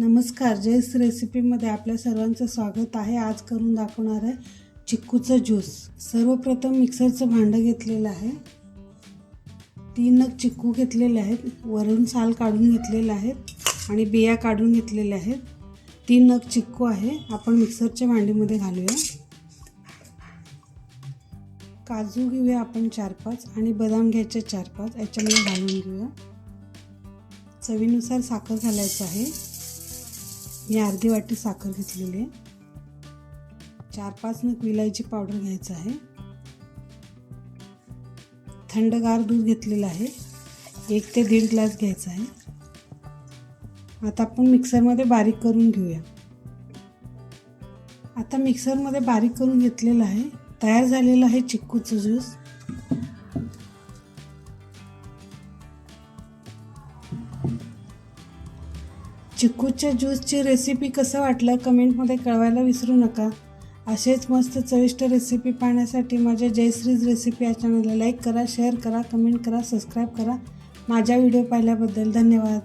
नमस्कार जयस रेसिपीमध्ये आपल्या सर्वांचं स्वागत आहे. आज करून दाखवणार आहे चिक्कूचं ज्यूस. सर्वप्रथम मिक्सरचं भांडं घेतलेलं आहे. तीन नग चिक्कू घेतलेले आहेत. वरून साल काढून घेतलेले आहेत आणि बिया काढून घेतलेल्या आहेत. तीन नग चिक्कू आहे. आपण मिक्सरच्या भांडीमध्ये घालूया. काजू घेऊया आपण चार पाच आणि बदाम घ्यायचे चार पाच याच्यामध्ये घालून घेऊया. चवीनुसार साखर घालायचं आहे. मी अर्धी वाटी साखर घेतलेली आहे. चार पाच नग विलायची पावडर घ्यायचं आहे. थंडगार दूध घेतलेलं आहे. एक ते दीड ग्लास घ्यायचा आहे. आता आपण मिक्सरमध्ये बारीक करून घेऊया. आता मिक्सरमध्ये बारीक करून घेतलेलं आहे. तयार झालेलं आहे चिक्कूचं ज्यूस. चिक्कूच्या ज्यूसची रेसिपी कसं वाटलं कमेंटमध्ये कळवायला विसरू नका. असेच मस्त चविष्ट रेसिपी पाहण्यासाठी माझ्या जयश्रीज रेसिपी या चॅनलला लाईक करा शेअर करा कमेंट करा सबस्क्राईब करा. माझ्या व्हिडिओ पाहिल्याबद्दल धन्यवाद.